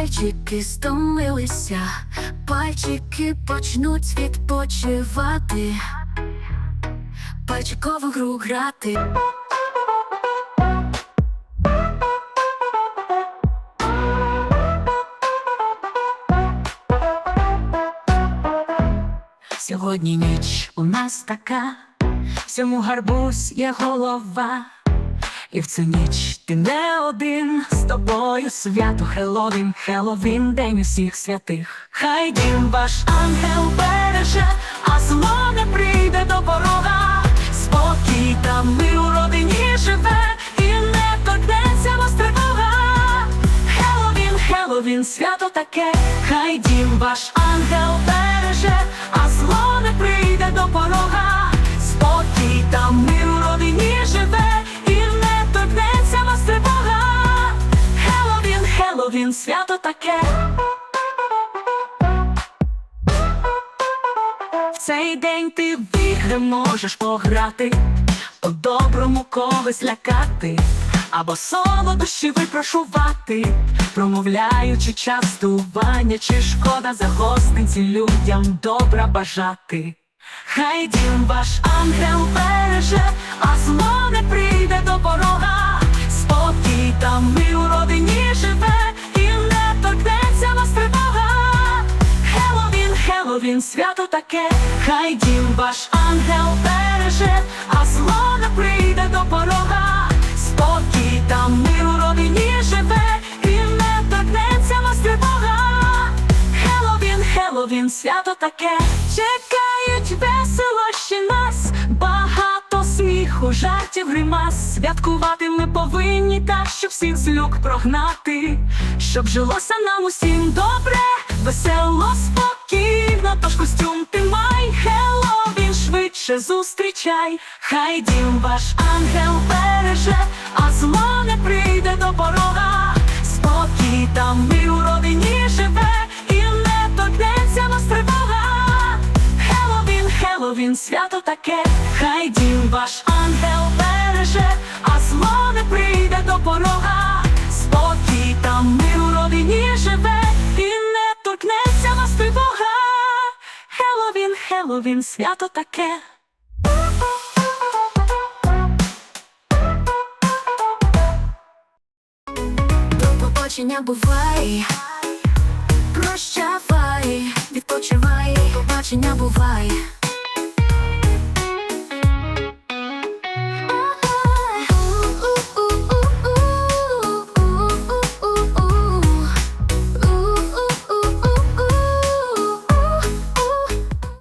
Пальчики стомилися, пальчики почнуть відпочивати, пальчикову гру грати. Сьогодні ніч у нас така, всьому гарбуз є голова. І в цю ніч ти не один з тобою свято Хеллоуін, Хеллоуін, день усіх святих. Хай дім ваш ангел береже, а зло не прийде до порога. Спокій та мир у родині живе, і не торкнеться вас тривога. Хеллоуін, Хеллоуін, свято таке, хай дім ваш ангел береже, а зло не прийде до порога. Свято таке. В цей день ти в ігри можеш пограти, по-доброму когось лякати, або солодощі випрошувати, промовляючи частування, чи шкода за гостинці людям добра бажати. Хай дім ваш ангел береже, а зло не прийде до порога. Хеллоуін, свято таке, хай дім ваш ангел береже, а зло не прийде до порога. Спокій та мир у родині живе, і не торкнеться вас тривога. Хеллоуін, Хеллоуін, свято таке, чекають веселощі нас, багато сміху, жартів, гримас. Святкувати ми повинні так, щоб всіх з люк прогнати, щоб жилося нам усім добре, весело, спокійно, тож костюм ти май, Хеллоуін швидше зустрічай, хай дім ваш ангел береже, а зло не прийде до порога. Спокій та мир у родині живе, і не торкнеться вас тривога. Хеллоуін, Хеллоуін, свято таке, хай дім ваш ангел Хеллоуін, свято таке. Побачення бувай, прощавай, відпочивай, побачення бувай.